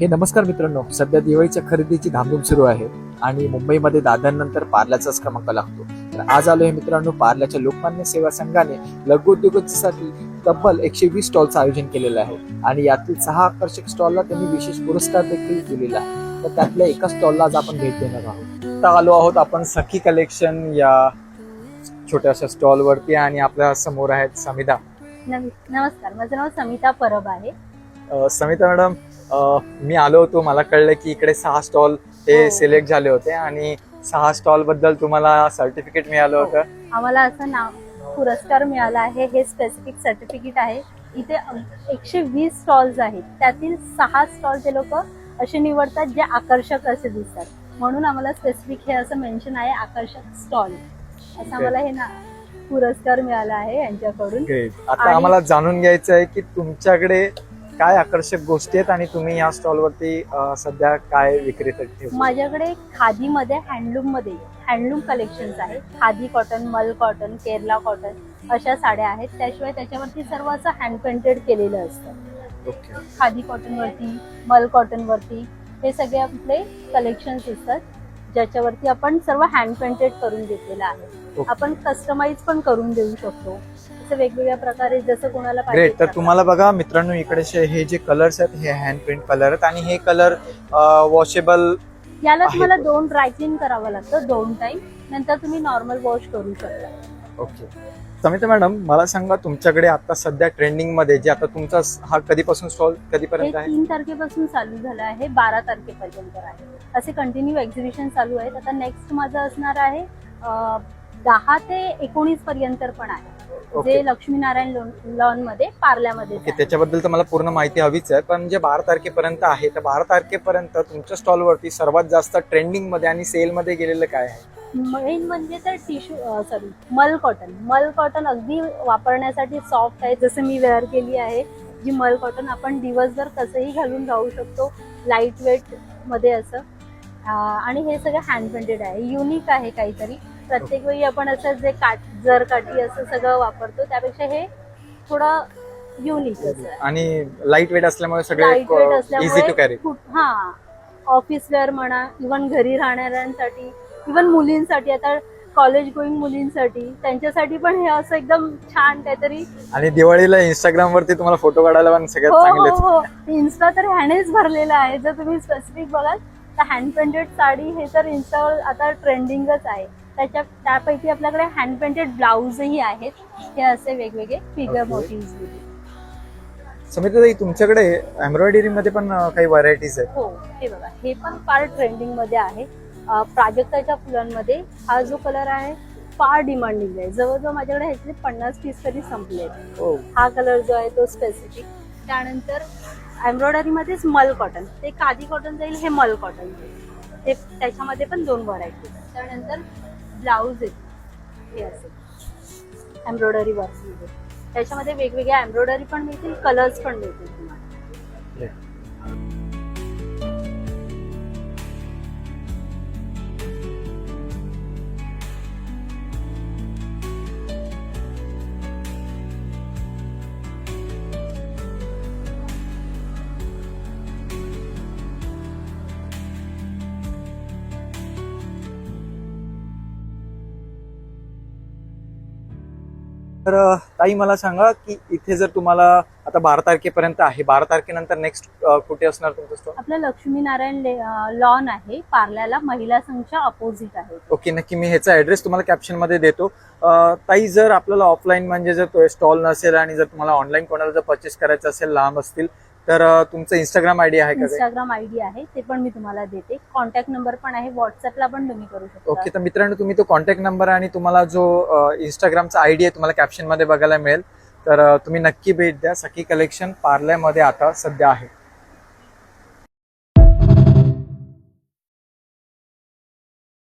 हे नमस्कार मित्रांनो सध्या दिवाळीच्या खरेदीची धामधूम सुरू आहे आणि मुंबईमध्ये दादांनंतर पार्ल्याचाच क्रमांक लागतो. तर आज आलो हे मित्रांनो पार्ल्याच्या लोकमान्य सेवा संघाने लघुउद्योगासाठी तब्बल एकशे वीस स्टॉलचं आयोजन केलेलं आहे आणि यातील सहा आकर्षक स्टॉलला त्यांनी विशेष पुरस्कार देखील दिलेला आहे. तर त्यातल्या एका स्टॉलला आज आपण भेट देणार आहोत. आता आलो आहोत आपण सखी कलेक्शन या छोट्याशा स्टॉलवरती आणि आपल्यासमोर आहेत समिधा नमस्कार माझं नाव समिता परब आहे. समिता मॅडम मी आलो होतो मला कळलं की इकडे सहा स्टॉल हे हो. सिलेक्ट झाले होते आणि सहा स्टॉलबद्दल तुम्हाला सर्टिफिकेट मिळालं हो. होतं. आम्हाला असं नाव पुरस्कार मिळाला आहे हे स्पेसिफिक सर्टिफिकेट आहे. इथे एकशे वीस स्टॉल्स आहेत. त्यातील सहा स्टॉलचे लोक असे निवडतात जे आकर्षक असे दिसतात. म्हणून आम्हाला स्पेसिफिक हे असं मेन्शन आहे आकर्षक स्टॉल असं आम्हाला हे ना पुरस्कार मिळाला आहे यांच्याकडून. आता आम्हाला जाणून घ्यायचं आहे की तुमच्याकडे काय आकर्षक गोष्टी आहेत आणि तुम्ही या स्टॉलवरती सध्या काय विक्री ठेवता? माझ्याकडे खादीमध्ये हँडलूममध्ये हँडलूम कलेक्शन्स आहेत. Khadi cotton mul cotton Kerala cotton अशा साड्या आहेत. त्याशिवाय त्याच्यावरती सर्व असं हँड पेंटेड केलेलं असतं. ओके. खादी कॉटनवरती मल कॉटनवरती हे सगळे आपले कलेक्शन्स असतात ज्याच्यावरती आपण सर्व हँड पेंटेड करून घेतलेलं आहे. ओके. आपण कस्टमाइज पण करून देऊ शकतो. असं वेगवेगळ्या प्रकारे जसं कोणाला पाहिजे ग्रेट तर. तुम्हाला बघा मित्रांनो इकडे शे- हे जे कलर्स आहेत हे हँड प्रिंट कलर आहेत. आणि हे कलर वॉशेबल याला आहे. तुम्हाला दोन ड्राय क्लीन करावं लागतं दोन टाइम नंतर तुम्ही नॉर्मल वॉश करू शकता. ओके समिता मॅडम मला सांगा तुमच्याकडे आता सध्या ट्रेंडिंगमध्ये जे आता तुमचा स- हा कधीपासून स्टॉल हे कधीपर्यंत आहे? तीन तारखेपासून चालू झालं आहे बारा तारखेपर्यंत आहे. असे कंटिन्यू एक्झिबिशन चालू आहेत. आता नेक्स्ट माझं असणार आहे दहा ते एकोणीस पर्यंत पण आहे. जे लक्ष्मीनारायण लॉनमध्ये पार्ल्यामध्ये ओके त्याच्याबद्दल तर मला पूर्ण माहिती हवीच आहे पण जे बारा तारखेपर्यंत आहे तर बारा तारखेपर्यंत तुमच्या स्टॉलवरती सर्वात जास्त ट्रेंडिंगमध्ये आणि सेल मध्ये गेलेलं काय आहे? मेन म्हणजे तर tissue sorry mul cotton. Mul cotton अगदी वापरण्यासाठी सॉफ्ट आहे जसं मी वेअर केली आहे जी मल कॉटन आपण दिवसभर कसंही घालून राहू शकतो लाइट वेटमध्ये असं. अं, आणि हे सगळं हँड पेंटेड आहे. युनिक आहे काहीतरी. प्रत्येक वेळी आपण असं जे काट जर काठी असं सगळं वापरतो त्यापेक्षा हे थोडं युनिक असं आणि लाइट वेट असल्यामुळे light weight easy to carry असल्यामुळे कुठ- हा ऑफिस वेअर म्हणा इवन घरी राहणाऱ्यांसाठी इवन मुलींसाठी आता कॉलेज गोईंग मुलींसाठी त्यांच्यासाठी पण हे असं एकदम छान काहीतरी आणि दिवाळीला इंस्टाग्राम वरती तुम्हाला फोटो काढायला पण सगळ्यात हो हो चांगलेच. हो. इन्स्टा तर ह्यानेच भरलेला आहे. जर तुम्ही स्पेसिफिक बघाल तर हँड पेंटेड साडी हे तर इन्स्टावर आता ट्रेंडिंगच आहे. त्याच्या त्यापैकी आपल्याकडे हँड पेंटेड ब्लाऊजही आहेत. हे असे वेगवेगळे फिगर. मोटिव्ह तुमच्याकडे एम्ब्रॉयडरी मध्ये पण काही व्हरायटीज आहेत? हो हे बघा. हे पण फार ट्रेंडिंगमध्ये आहे. प्राजक्ताच्या फुलांमध्ये हा जो कलर आहे फार डिमांडिंग आहे. जवळजवळ माझ्याकडे ह्याचे पन्नास पीस तरी संपले हो. हा कलर जो आहे तो स्पेसिफिक त्यानंतर एम्ब्रॉयडरी मध्येच मल कॉटन ते कादी कॉटन जाईल हे मल कॉटन जाईल ते त्याच्यामध्ये पण दोन व्हरायटी त्यानंतर ब्लाऊज आहेत. हे एम्ब्रॉयडरी वर्कमध्ये त्याच्यामध्ये वेगवेगळ्या एम्ब्रॉयडरी पण मिळतील कलर्स पण मिळतील तुम्हाला. तर ताई मला सांगा की इथे जर तुम्हाला आता बारा तारखेपर्यंत आहे बारा तारखेनंतर नेक्स्ट कुठे असणार तुमचं स्टॉल आपलं लक्ष्मीनारायण लॉन आहे पार्ल्याला महिला संघच्या अपोजिट आहे. ओके नक्की मी ह्याचा ऍड्रेस तुम्हाला कॅप्शनमध्ये देतो. ताई जर आपल्याला ऑफलाईन म्हणजे जर तो स्टॉल नसेल आणि जर तुम्हाला ऑनलाईन कोणाला जर परचेस करायचं असेल लांब असतील तर तुमचं इंस्टाग्राम आयडी आहे का? इंस्टाग्राम आयडी आहे ते पण मी तुम्हाला देते. कॉन्टॅक्ट नंबर पण आहे व्हॉट्सअपला पण तुम्ही करू शकता. ओके तर मित्रांनो तुम्ही तो कॉन्टॅक्ट नंबर आणि तुम्हाला जो इंस्टाग्रामचा आयडी आहे तुम्हाला कॅप्शनमध्ये बघायला मिळेल. तर तुम्ही नक्की भेट द्या. सखी कलेक्शन पार्ल्यामध्ये आता सध्या आहे.